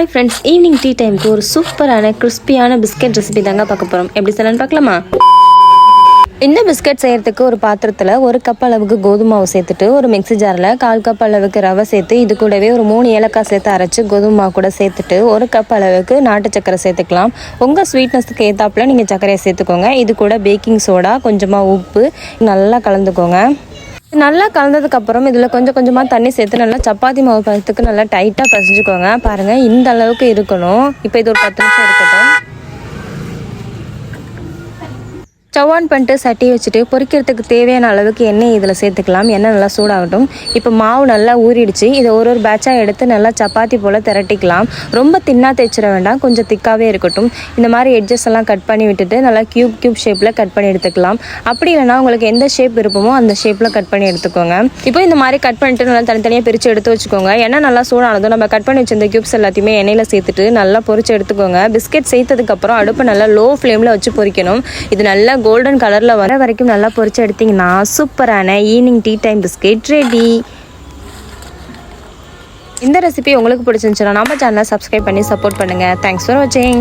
Hi friends evening tea டைமுக்கு ஒரு சூப்பரான கிறிஸ்பியான பிஸ்கெட் ரெசிபி தாங்க பார்க்க போகிறோம் எப்படி சொல்லலான்னு பார்க்கலாமா? இந்த பிஸ்கட் செய்கிறதுக்கு ஒரு பாத்திரத்தில் ஒரு கப் அளவுக்கு கோதுமை மாவு சேர்த்துட்டு ஒரு மிக்ஸி ஜாரில் கால் கப் அளவுக்கு ரவை சேர்த்து இது கூடவே ஒரு மூணு ஏலக்காய் சேர்த்து அரைச்சி கோதுமை மாவு கூட சேர்த்துட்டு ஒரு கப் அளவுக்கு நாட்டு சக்கரை சேர்த்துக்கலாம். உங்கள் ஸ்வீட்னஸ்க்கு ஏற்றாப்புல நீங்கள் சர்க்கரையை சேர்த்துக்கோங்க. இது கூட பேக்கிங் சோடா கொஞ்சமாக உப்பு நல்லா கலந்துக்கோங்க. நல்லா கலந்ததுக்கப்புறம் இதில் கொஞ்சம் கொஞ்சமாக தண்ணி சேர்த்து நல்லா சப்பாத்தி மாவு பதத்துக்கு நல்லா டைட்டாக பசிஞ்சுக்கோங்க. பாருங்கள் இந்த அளவுக்கு இருக்கணும். இப்போ இது ஒரு பத்து நிமிஷம் இருக்கட்டும். ஸ்டவ் ஆன் பண்ணிட்டு சட்டி வச்சுட்டு பொரிக்கிறதுக்கு தேவையான அளவுக்கு எண்ணெய் இதில் சேர்த்துக்கலாம். எண்ணெய் நல்லா சூடாகட்டும். இப்போ மாவு நல்லா ஊறிடுச்சு. இதை ஒரு ஒரு பேட்சாக எடுத்து நல்லா சப்பாத்தி போல் திரட்டிக்கலாம். ரொம்ப தின்னாக தேய்ச்சிட வேண்டாம். கொஞ்சம் திக்காகவே இருக்கட்டும். இந்த மாதிரி எட்ஜஸ் எல்லாம் கட் பண்ணி விட்டுட்டு நல்லா க்யூப் க்யூப் ஷேப்பில் கட் பண்ணி எடுத்துக்கலாம். அப்படி இல்லைனா உங்களுக்கு எந்த ஷேப் விருப்பமோ அந்த ஷேப்பில் கட் பண்ணி எடுத்துக்கோங்க. இப்போ இந்த மாதிரி கட் பண்ணிட்டு நல்லா தனித்தனியாக பிரித்து எடுத்து வச்சுக்கோங்க. எண்ணெய் நல்லா சூடானதும் நம்ம கட் பண்ணி வச்சிருந்த க்யூப்ஸ் எல்லாத்தையுமே எண்ணெயில் சேர்த்துட்டு நல்லா பொரிச்சு எடுத்துக்கோங்க. பிஸ்கெட் சேர்த்ததுக்கப்புறம் அடுப்பை நல்லா லோ ஃப்ளேமில் வச்சு பொரிக்கணும் இது நல்லா கோல்டன் கலரில் வர வரைக்கும் நல்லா பொறிச்சு எடுத்தீங்கன்னா சூப்பரான evening tea time biscuit ready இந்த ரெசிபி உங்களுக்கு பிடிச்சிருந்துச்சுன்னா நம்ம சேனலை சப்ஸ்கிரைப் பண்ணி சப்போர்ட் பண்ணுங்கள் தேங்க்ஸ் ஃபார் வாட்சிங்